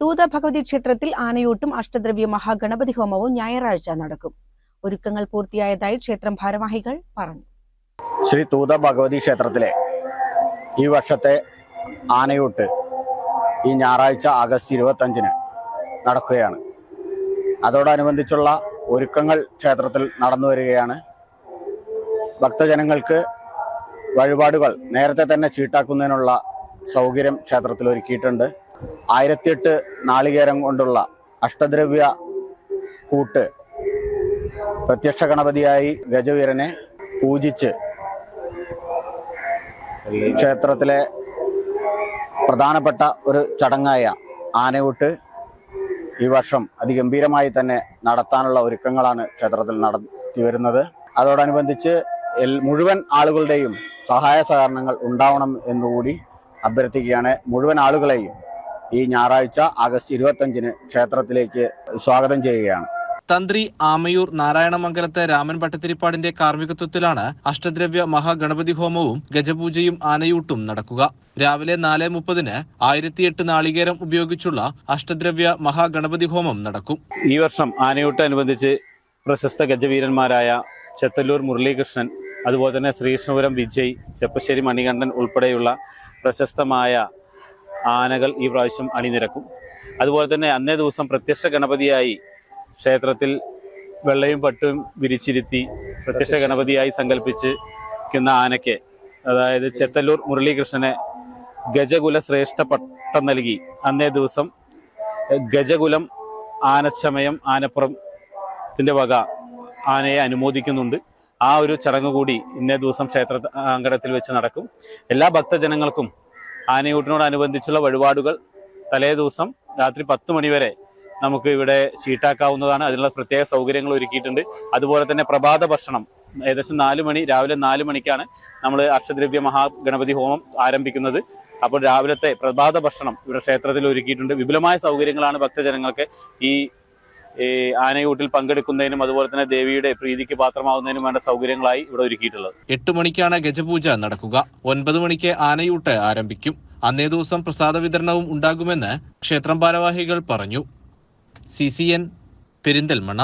തൂത ഭഗവതി ക്ഷേത്രത്തിൽ ആനയൂട്ടും അഷ്ടദ്രവ്യ മഹാഗണപതി ഹോമവും ഞായറാഴ്ച നടക്കും. ഒരുക്കങ്ങൾ പൂർത്തിയായതായി ക്ഷേത്രം ഭാരവാഹികൾ പറഞ്ഞു. ശ്രീ തൂത ഭഗവതി ക്ഷേത്രത്തിലെ ഈ വർഷത്തെ ആനയൂട്ട് ഈ ഞായറാഴ്ച ആഗസ്റ്റ് ഇരുപത്തഞ്ചിന് നടക്കുകയാണ്. അതോടനുബന്ധിച്ചുള്ള ഒരുക്കങ്ങൾ ക്ഷേത്രത്തിൽ നടന്നു വരികയാണ്. ഭക്തജനങ്ങൾക്ക് വഴിപാടുകൾ നേരത്തെ തന്നെ ചീട്ടാക്കുന്നതിനുള്ള സൗകര്യം ക്ഷേത്രത്തിൽ ഒരുക്കിയിട്ടുണ്ട്. ആയിരത്തിയെട്ട് നാളികേരം കൊണ്ടുള്ള അഷ്ടദ്രവ്യ കൂട്ട് പ്രത്യക്ഷ ഗണപതിയായി ഗജവീരനെ പൂജിച്ച് ക്ഷേത്രത്തിലെ പ്രധാനപ്പെട്ട ഒരു ചടങ്ങായ ആനയൂട്ട് ഈ വർഷം അതിഗംഭീരമായി തന്നെ നടത്താനുള്ള ഒരുക്കങ്ങളാണ് ക്ഷേത്രത്തിൽ നടത്തി വരുന്നത്. അതോടനുബന്ധിച്ച് മുഴുവൻ ആളുകളുടെയും സഹായ സഹകരണങ്ങൾ ഉണ്ടാവണം എന്നുകൂടി അഭ്യർത്ഥിക്കുകയാണ്. മുഴുവൻ ആളുകളെയും ഈ ഞായറാഴ്ച ആഗസ്റ്റ് ഇരുപത്തഞ്ചിന് ക്ഷേത്രത്തിലേക്ക് സ്വാഗതം ചെയ്യുകയാണ്. തന്ത്രി ആമയൂർ നാരായണമംഗലത്തെ രാമൻ ഭട്ടത്തിരിപ്പാടിന്റെ കാർമ്മികത്വത്തിലാണ് അഷ്ടദ്രവ്യ മഹാഗണപതി ഹോമവും ഗജപൂജയും ആനയൂട്ടും നടക്കുക. രാവിലെ നാല് മുപ്പതിന് ആയിരത്തിയെട്ട് നാളികേരം ഉപയോഗിച്ചുള്ള അഷ്ടദ്രവ്യ മഹാഗണപതി ഹോമം നടക്കും. ഈ വർഷം ആനയൂട്ടനുബന്ധിച്ച് പ്രശസ്ത ഗജവീരന്മാരായ ചെത്തല്ലൂർ മുരളീകൃഷ്ണൻ അതുപോലെ തന്നെ ശ്രീകൃഷ്ണപുരം വിജയ് ചെപ്പശ്ശേരി മണികണ്ഠൻ ഉൾപ്പെടെയുള്ള പ്രശസ്തമായ ആനകൾ ഈ പ്രാവശ്യം അണിനിരക്കും. അതുപോലെ തന്നെ അന്നേ ദിവസം പ്രത്യക്ഷ ഗണപതിയായി ക്ഷേത്രത്തിൽ വെള്ളയും പട്ടും വിരിച്ചിരുത്തി പ്രത്യക്ഷ ഗണപതിയായി സങ്കല്പിച്ചിരിക്കുന്ന ആനയ്ക്ക് അതായത് ചെത്തല്ലൂർ മുരളീകൃഷ്ണനെ ഗജകുല ശ്രേഷ്ഠ പട്ടം നൽകി. അന്നേ ദിവസം ഗജകുലം ആനച്ചമയം ആനപ്പുറത്തിന്റെ വക ആനയെ അനുമോദിക്കുന്നുണ്ട്. ആ ഒരു ചടങ്ങ് കൂടി ഇന്നേ ദിവസം ക്ഷേത്ര അങ്കണത്തിൽ വെച്ച് നടക്കും. എല്ലാ ഭക്തജനങ്ങൾക്കും ആനയൂട്ടിനോടനുബന്ധിച്ചുള്ള വഴിപാടുകൾ തലേ ദിവസം രാത്രി പത്ത് മണിവരെ നമുക്ക് ഇവിടെ ചീട്ടാക്കാവുന്നതാണ്. അതിനുള്ള പ്രത്യേക സൗകര്യങ്ങൾ ഒരുക്കിയിട്ടുണ്ട്. അതുപോലെ തന്നെ പ്രഭാത ഭക്ഷണം ഏകദേശം നാല് മണി രാവിലെ നാല് മണിക്കാണ് നമ്മൾ അക്ഷദ്രവ്യ മഹാഗണപതി ഹോമം ആരംഭിക്കുന്നത്. അപ്പോൾ രാവിലത്തെ പ്രഭാത ഭക്ഷണം ഇവിടെ ക്ഷേത്രത്തിൽ ഒരുക്കിയിട്ടുണ്ട്. വിപുലമായ സൗകര്യങ്ങളാണ് ഭക്തജനങ്ങൾക്ക് ഈ ആനയൂട്ടിൽ പങ്കെടുക്കുന്നതിനും അതുപോലെ തന്നെ ദേവിയുടെ പ്രീതിക്ക് പാത്രമാവുന്നതിനും വേണ്ട സൗകര്യങ്ങളായി ഇവിടെ ഒരുക്കിയിട്ടുള്ളത്. എട്ട് മണിക്കാണ് ഗജപൂജ നടക്കുക. ഒൻപത് മണിക്ക് ആനയൂട്ട് ആരംഭിക്കും. അന്നേ ദിവസം പ്രസാദ വിതരണവും ഉണ്ടാകുമെന്ന് ക്ഷേത്രം ഭാരവാഹികൾ പറഞ്ഞു. C C N Perinthalmanna.